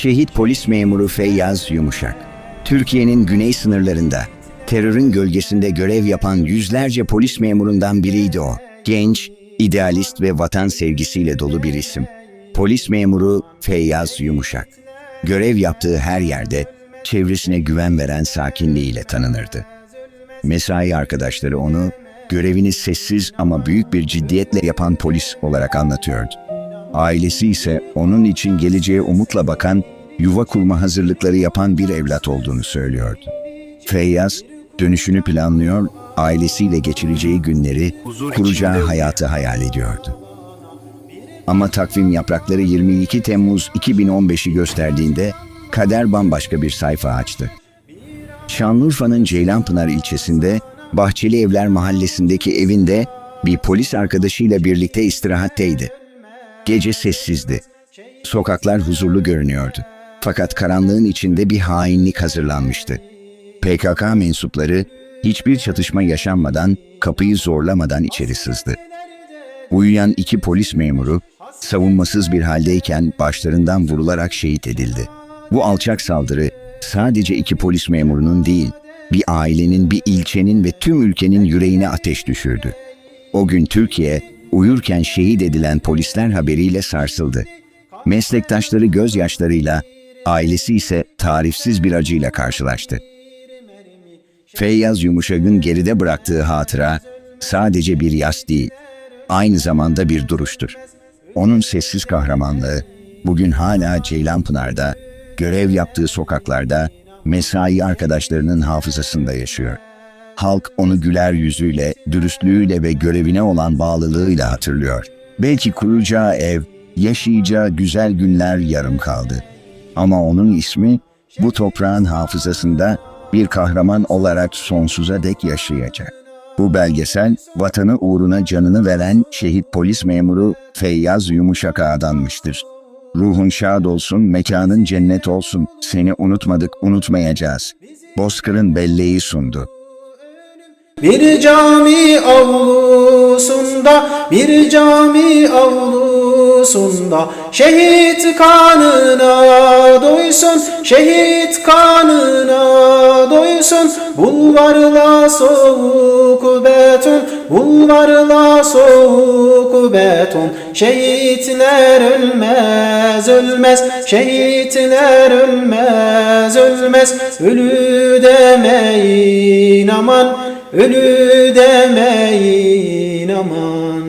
Şehit polis memuru Feyyaz Yumuşak. Türkiye'nin güney sınırlarında terörün gölgesinde görev yapan yüzlerce polis memurundan biriydi o. Genç, idealist ve vatan sevgisiyle dolu bir isim. Polis memuru Feyyaz Yumuşak. Görev yaptığı her yerde çevresine güven veren sakinliğiyle tanınırdı. Mesai arkadaşları onu görevini sessiz ama büyük bir ciddiyetle yapan polis olarak anlatıyordu. Ailesi ise onun için geleceğe umutla bakan, yuva kurma hazırlıkları yapan bir evlat olduğunu söylüyordu. Feyyaz, dönüşünü planlıyor, ailesiyle geçireceği günleri, kuracağı hayatı hayal ediyordu. Ama takvim yaprakları 22 Temmuz 2015'i gösterdiğinde kader bambaşka bir sayfa açtı. Şanlıurfa'nın Ceylanpınar ilçesinde Bahçeli Evler mahallesindeki evinde bir polis arkadaşıyla birlikte istirahatteydi. Gece sessizdi. Sokaklar huzurlu görünüyordu. Fakat karanlığın içinde bir hainlik hazırlanmıştı. PKK mensupları hiçbir çatışma yaşanmadan, kapıyı zorlamadan içeri sızdı. Uyuyan iki polis memuru savunmasız bir haldeyken başlarından vurularak şehit edildi. Bu alçak saldırı sadece iki polis memurunun değil, bir ailenin, bir ilçenin ve tüm ülkenin yüreğine ateş düşürdü. O gün Türkiye uyurken şehit edilen polisler haberiyle sarsıldı. Meslektaşları gözyaşlarıyla, ailesi ise tarifsiz bir acıyla karşılaştı. Feyyaz Yumuşak'ın geride bıraktığı hatıra sadece bir yas değil, aynı zamanda bir duruştur. Onun sessiz kahramanlığı bugün hala Ceylanpınar'da, görev yaptığı sokaklarda, mesai arkadaşlarının hafızasında yaşıyor. Halk onu güler yüzüyle, dürüstlüğüyle ve görevine olan bağlılığıyla hatırlıyor. Belki kuracağı ev, yaşayacağı güzel günler yarım kaldı. Ama onun ismi bu toprağın hafızasında bir kahraman olarak sonsuza dek yaşayacak. Bu belgesel vatanı uğruna canını veren şehit polis memuru Feyyaz Yumuşak'a adanmıştır. Ruhun şad olsun, mekanın cennet olsun. Seni unutmadık, unutmayacağız. Bozkır'ın belleği sundu. Bir cami avlusunda, bir cami avlusunda Şehit kanına doysun, şehit kanına doysun. Bulvarla soğuk beton, bulvarla soğuk beton Şehitler ölmez, ölmez, şehitler ölmez, ölmez. Ölü demeyin aman, ölü demeyin aman